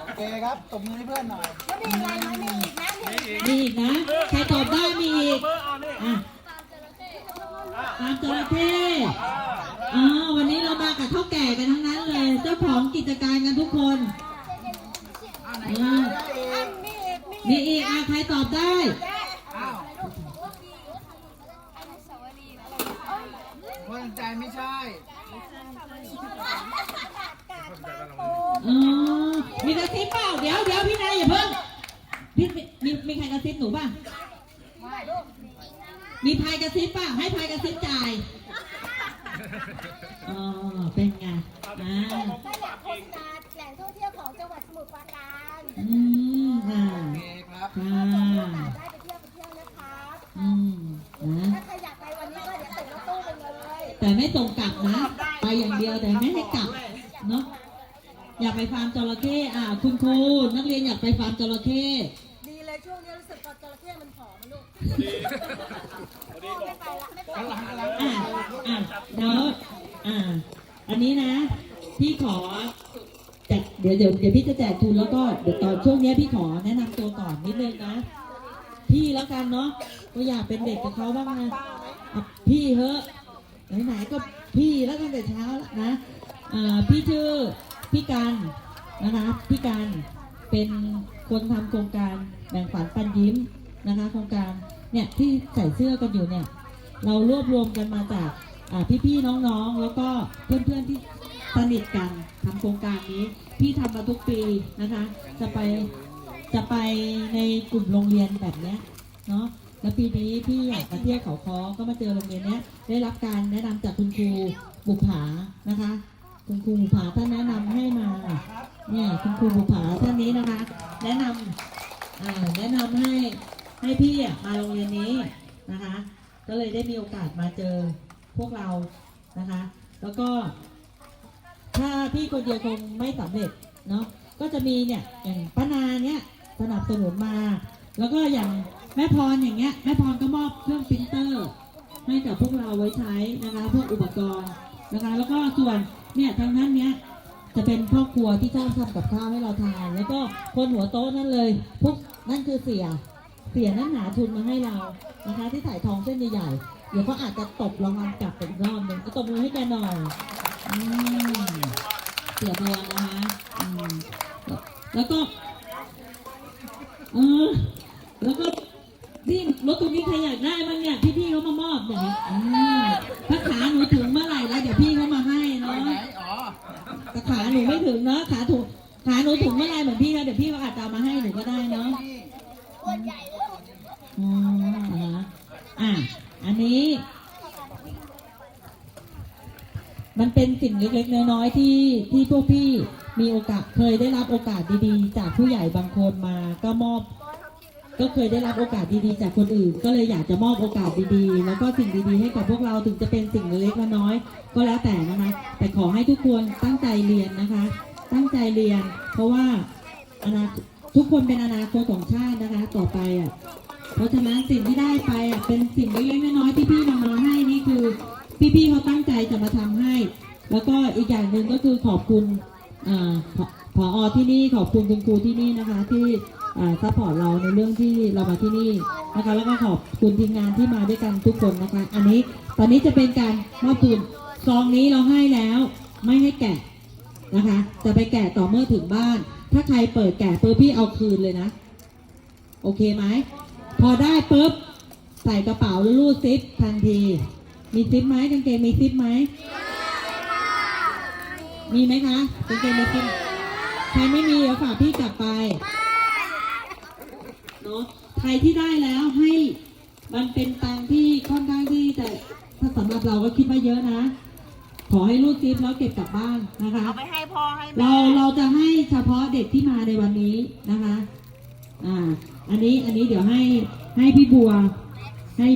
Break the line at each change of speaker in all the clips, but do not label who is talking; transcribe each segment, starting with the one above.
โอเคครับตบมือให้เพื่อนหน่อย
แล้วมีอะไรไหมมีอีกนะมีอีกนะ
มีอีกนะ ใครตอบได้มีอีก
เบอร์เอานี่
อะตามจระเข้อ๋อวันนี้เรามากับเท่าแก่กันทั้งนั้นเลย เจ้าของกิจการกันทุกคน
อ่าไหน
อ่า
ได้อีก
มีอีกมี
มีอีกอะใครตอบได้
อ้าวเพื่อนใจไม่ใช่
อ๋อ มีกระซิบเปล่า เดี๋ยวเดี๋ยวพี่นายอย่าเพิ่งพี่มีมีใครกระซิบหนูป่ะมีพายกระซิบป่ะ ให้พายกระซิบจ่าย อ๋อ เป็นไงอ่า
ถ้าอยากโฆษณาแหล่งท่องเที่ยวของจังหวัดสมุทรปราการ
อืมอ่า
โอเคครับ
ค่ะ
ได้ไปเที่ยวไปเที่ยวนะครับ
อืมนะ
ถ้าใครอยากไปวันนี้ก็เดี๋ยวติดรถตู้ไปเลย
แต่ไม่ส่งกลับนะ ไปอย่างเดียวแต่ไม่ให้กลับเนาะ อยากไปฟาร์มจระเข้อ่าคุณครูนักเรียนอยากไปฟาร์มจระเข้
ดีเลยช่วงนี้รู้สึกว่าจระเข้มันผอมนะลูก
ดี
ไม่ไปละไม่ไป
ลังกำลัง
อ่าอ่าเดี๋ยวอ่า อันนี้นะ พี่ขอแจกเดี๋ยวเดี๋ยวเดี๋ยวพี่จะแจกทุนแล้วก็เดี๋ยวตอนช่วงนี้พี่ขอแนะนำตัวก่อนนิดนึงนะ พี่แล้วกันเนาะก็อยากเป็นเด็กกับเขาบ้างนะอะพี่เฮอะไหนๆก็พี่แล้วตั้งแต่เช้าแล้วนะอ่าพี่ชื่อ พี่กันนะคะพี่กันเป็นคนทำโครงการแบ่งฝันปันยิ้มนะคะ โครงการเนี่ยที่ใส่เสื้อกันอยู่เนี่ย เรารวบรวมกันมาจากพี่ๆน้องๆ แล้วก็เพื่อนๆที่สนิทกันทำโครงการนี้ พี่ทำมาทุกปีนะคะ จะไปจะไปในกลุ่มโรงเรียนแบบเนี้ยเนาะแล้วปีนี้พี่อยากมาเที่ยวเขาคอก็มาเจอโรงเรียนเนี้ยได้รับการแนะนำจากคุณครูบุภานะคะ คุณครูบุภาท่านแนะนำให้มาเนี่ยคุณครูบุภาท่านนี้นะคะ แนะนำอ่าแนะนำให้ให้พี่มาโรงเรียนนี้นะคะ ก็เลยได้มีโอกาสมาเจอพวกเรานะคะ แล้วก็ ถ้าพี่คนเดียวคงไม่สำเร็จเนาะก็จะมีเนี่ยอย่างป้านาเนี่ยสนับสนุนมา แล้วก็อย่างแม่พรอย่างเงี้ยแม่พรก็มอบเครื่องปรินเตอร์ให้กับพวกเราไว้ใช้นะคะ พวกอุปกรณ์นะคะ แล้วก็ส่วน เนี่ยทางนั้นเนี้ยจะเป็นพ่อครัวที่ชอบทำกับข้าวให้เราทาน แล้วก็คนหัวโต๊ะนั่นเลยพวกนั่นคือเสีย เสียนั่นหาทุนมาให้เรานะคะ ที่ถ่ายทองเส้นใหญ่ๆเดี๋ยวก็อาจจะตบรางวัลกลับไปอีกรอบหนึ่งก็ตบมือให้แกหน่อยอืมเสียบวงนะคะอืมแล้วก็เออแล้วก็นี่รถตรงนี้ใครอยากได้บ้างเนี่ยพี่ๆเขามามอบอย่างนี้อืมถ้าขาหนูถึงเมื่อไหร่ ถึงเนาะขาถูกขาหนูถึงเมื่อไรเหมือนพี่เขาเดี๋ยวพี่เขาอาจจะเอามาให้หนูก็ได้เนาะอ๋อเหรออะอันนี้ มันเป็นสิ่งเล็กๆน้อยๆที่ที่พวกพี่มีโอกาสเคยได้รับโอกาสดีๆ จากผู้ใหญ่บางคนมาก็มอบก็เคยได้รับโอกาสดีๆ จากคนอื่น ก็เลยอยากจะมอบโอกาสดีๆ แล้วก็สิ่งดีๆ ให้กับพวกเราถึงจะเป็นสิ่ง เรียน เพราะว่าอนาทุกคนเป็นอนาคตของชาตินะคะ ต่อไปอะเพราะฉะนั้นสิ่งที่ได้ไปอะเป็นสิ่งเล็กๆน้อยๆที่พี่นำมาให้นี่คือ พี่ๆเขาตั้งใจจะมาทำให้ แล้วก็อีกอย่างหนึ่งก็คือขอบคุณอ่าผผอที่นี่ขอบคุณคุณครูที่นี่นะคะ ที่อ่าซัพพอร์ตเราในเรื่องที่เรามาที่นี่นะคะ แล้วก็ขอบคุณทีมงานที่มาด้วยกันทุกคนนะคะ อันนี้ตอนนี้จะเป็นการมอบทุนซองนี้เราให้แล้ว ไม่ให้แกะ นะคะจะไปแกะต่อเมื่อถึงบ้าน ถ้าใครเปิดแกะปุ๊บพี่เอาคืนเลยนะ โอเคไหม พอได้ปุ๊บ ใส่กระเป๋าแล้วรูดซิปทันที มีซิปไหมกางเกงมีซิปไหม มีไหมคะกางเกงมีซิปใครไม่มีเดี๋ยวฝากพี่กลับไปเนาะใครที่ได้แล้วให้มันเป็นตังค์ที่ค่อนข้างที่แต่ถ้าสำหรับเราก็คิดว่าเยอะนะ อให้รูดซิปแล้วเก็บกลับบ้านนะคะ
เอาไปให้พ่อให้แม่
เราเราจะให้เฉพาะเด็กที่มาในวันนี้นะคะ อ่า อันนี้อันนี้เดี๋ยวให้ให้พี่บัว ให้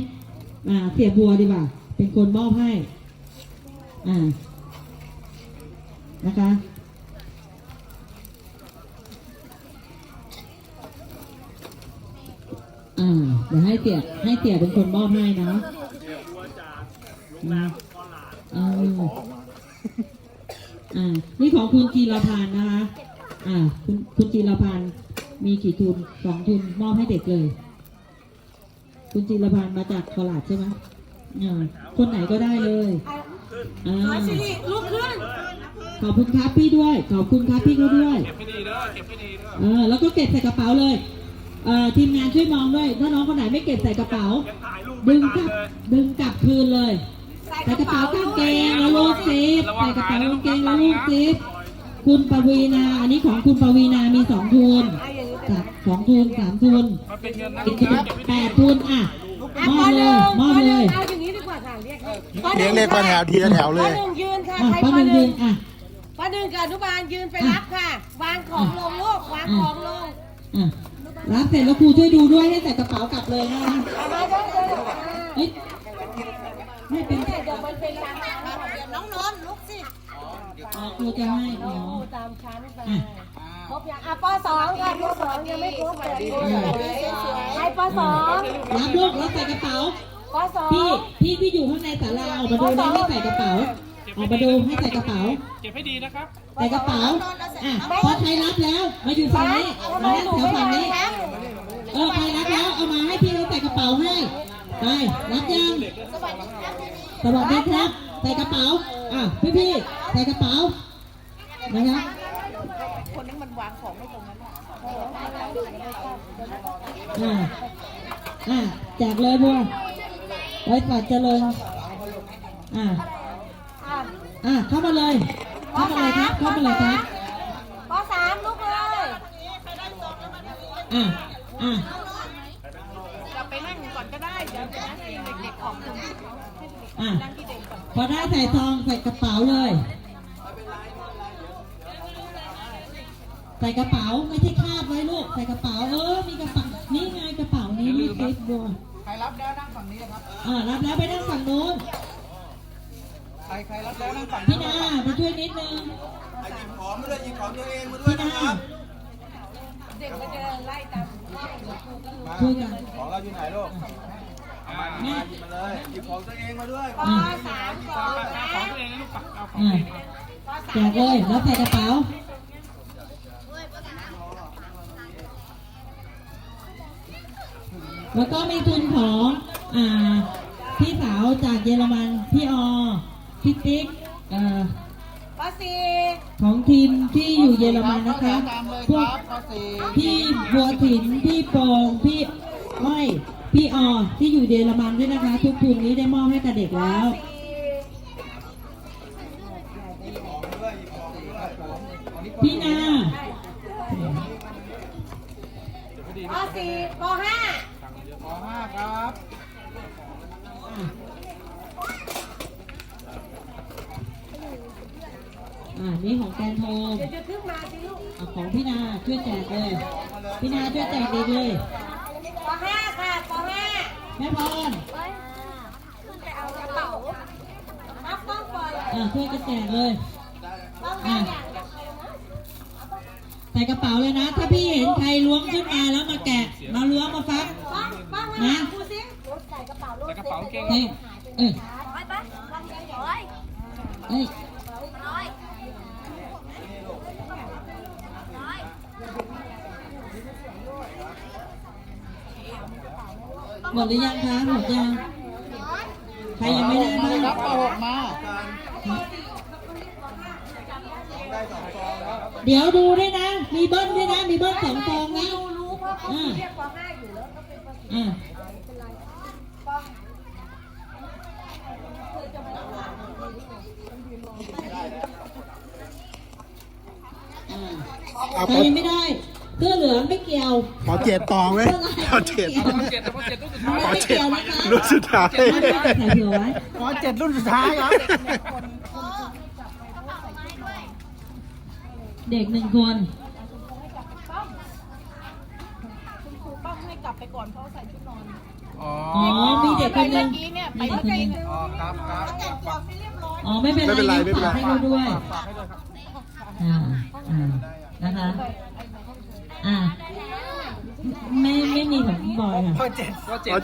อ่าเสียบัวดีกว่า เป็นคนมอบให้ อ่า นะคะอ่าเดี๋ยวให้เสียให้เสียเป็นคนมอบให้นะ
เดี๋ยววัวจากโรงแรมก้อนหลาน
อ่านี่ของคุณกีรพันธ์นะคะ อ่า คุณคุณจีรพันธ์มีกี่ทุนสองทุนมอบให้เด็กเลย คุณจีรพันธ์มาจากตลาดใช่ไหมอ่าคนไหนก็ได้เลย อ่า
สิริลุกขึ้น
ขอบคุณครับพี่ด้วย ขอบคุณครับพี่เขาด้วย
เก็บให้ดีเด้อเก็บให้ดีเด้อ
เออ แล้วก็เก็บใส่กระเป๋าเลย เอ่อทีมงานช่วยมองด้วย ถ้าน้องคนไหนไม่เก็บใส่กระเป๋า
ยังถ่ายรูปไม่
ดึง
ตาก
ลับ
เลย
ดึงกลับคืนเลย ใส่กระเป๋ากางเกงแล้วลูกซิปใส่กระเป๋ากางเกงแล้วลูกซิปคุณปวีนา อันนี้ของคุณปวีนา มีสองทุนจากสองทุนสามทุน
มันเป็นเงินนะ
อี
ลู
ก
ก
ทุน
นะเก็บให้
แป
ดี
ดทุนอะมอบเลยมอบเลย
เอาอย่างนี้ดีกว่าค่ะเรียก
เลี้ยงเรียกมาแถวทีละแถวเล
ป้ายหนึ่งยืนค่ะ
อะ
ใคร
ป้า
ป้า
ห
ห
นึ่งยื
นึ่
น
ง
อะ
ป้าหนึ่งกับอนุบาลยืนไปรับค่ะ วางของลงลูกวางของลง
อะรับเสร็จแล้วครูช่วยดูด้วยให้ใส่กระเป๋ากลับเลยนะ
เป็
น
เดี๋ยวมันเป็นตามน้องนนท์ลุกสิ
อ๋อครูจะให้อ๋อ
ตามชั้นไป
อะ
ครบยังอะปสองค่ะปสองยังไม่ครบเลยใครปสอง
รับลูกแล้วใส่กระเป๋า
ปสอง
พี่พี่ที่อยู่ข้างในศาลาออกมาดูได้ให้ใส่กระเป๋าออกมาดูให้ใส่กระเป๋า
เก็บให้ดีนะครับ
ใส่กระเป๋า อะพอใครรับแล้ว มาอยู่ฝั่งนี้ มานั่งแถวฝั่งนี้ เออใครรับแล้ว เอามาให้พี่เขาใส่กระเป๋าให้ ไป รับยัง สวัสดีครับ ใส่กระเป๋า อะพี่พี่ๆใส่กระเป๋า นะคะอ่าอ่าแจกเลยบัวไว้ปัดเจริญอ่าอ่าเข้ามาเลย เข้ามาเลยครับ เข้ามาเลยครับ
ปสามลุกเลย
อ่าอ่า
จะไปนั่งก่อนก็ได้ เดี๋ยวจะให้เด็กๆของคุณ
อ่าพอได้ใส่ซองใส่กระเป๋าเลย ใส่กระเป๋าไม่ใช่คาบไว้ลูก ใส่กระเป๋าเออ มีกระเป๋านี่ไงกระเป๋านี้มีเฟซบุ๊ก
ใครรับแล้วนั่งฝั่งนี้นะครับ
อ่ารับแล้วไปนั่งฝั่งนู้น
ใครใครรับแล้วนั่งฝั่ง
พี่
นี้
นาไปช่วยนิดนึง
หยิบของมาด้วยหยิบของตัวเองมาด้ว
พี่
ย
นา
นะครับ
เด็กก็จะไล่ตาม
ช่วยกัน
ของเราอยู่ไหนลูก
แม่
หยิบมาเลยหยิบของตัวเองมาด้วย
ปสามก่อน
เอาของตัวเองนะลูกปักเอาของ
อ่า
ตัวเองมา
แจกเลยแล้วใส่กระเป๋าแล้วก็มีทุนของอ่าพี่สาวจากเยอรมันพี่ออพี่ติ๊กเอ่อ
ปสี่
ของทีมที่อยู่เยอรมันนะคะ
ตามเลย
พ
ควรั
ก
บข้อสี่
พี่บัวถินพี่โปงพี่อ้อย พี่ออที่อยู่เยอรมันด้วยนะคะ ทุกทุนนี้ได้มอบให้กับเด็กแล้ว พี่นา
ปสี่ปห้า
ขอห้าครับ
อ่านี่ของแกนโทม
เดี๋ยวจะขึ้นมาสิลูก
อะของพี่นาช่วยแจกเลย พี่นาช่วยแจกเด็กเลย แม่พร
ขึ้นไปเอากระเป๋ารับป้องปล่อย
อ่าช่วยกันแจกเลย
ป้องห้าอย่าง
ใส่กระเป๋าเลยนะ ถ้าพี่เห็นใครล้วงขึ้นมาแล้วมาแกะ มาล้วงมาฟัก
ป้องป้องมา
นะ
ดูสิใส่กระเป๋าลูก
ใส่กระเป๋าเก่ง
เฮ้ยเออ
ไปไปป้องยังร้อย
เอ้ย
ร้อย
หมดหรือยังคะ หมดยัง ใครยังไม่ได้บ้าง
รับปหกมา
เดี๋ยวดูด้วยนะ มีเบิ้ลด้วยนะ มีเบิ้ลสองฟองนะ
รู้รู้เพราะเขาเรียกปห้าอยู่แล้วก็เป็นปสี่
อ่า
ป
อ่า
เอา
ใครยังไม่ได้ เสื้อเหลืองไม่เกี่ยว
ขอเจ็ดตองเว้ยขอเจ็ด
เอาเจ็ดเอาเจ็ดลูกสุดท้าย
ไม่เกี่ยวนะคะ
รุ่นสุดท้าย
ใส่เผื่อไว้
ขอเจ็ดรุ่นสุดท้ายครับ
เด็กหนึ่งคน
ป้องให้กลับไปก่อนเพราะใส่ชุดนอน
อ๋อ
อ๋อมีเด็กคนหนึง
กี้เนี่ยไป
มีเด็กคนหนึง
อ๋อครับครับ
แต่งตัวไม่เรียบร้อย
อ๋อไม่เป็นไร
ไม่เป็นไรไม่เป็นไร
ฝากให้เขาด้วย
ฝากให้ด้วยครับ
อ่าอ่านะคะ อ่าไม่ไม่มีของบอยค่ะ
ข้อเจ็ดข้อเจ็ด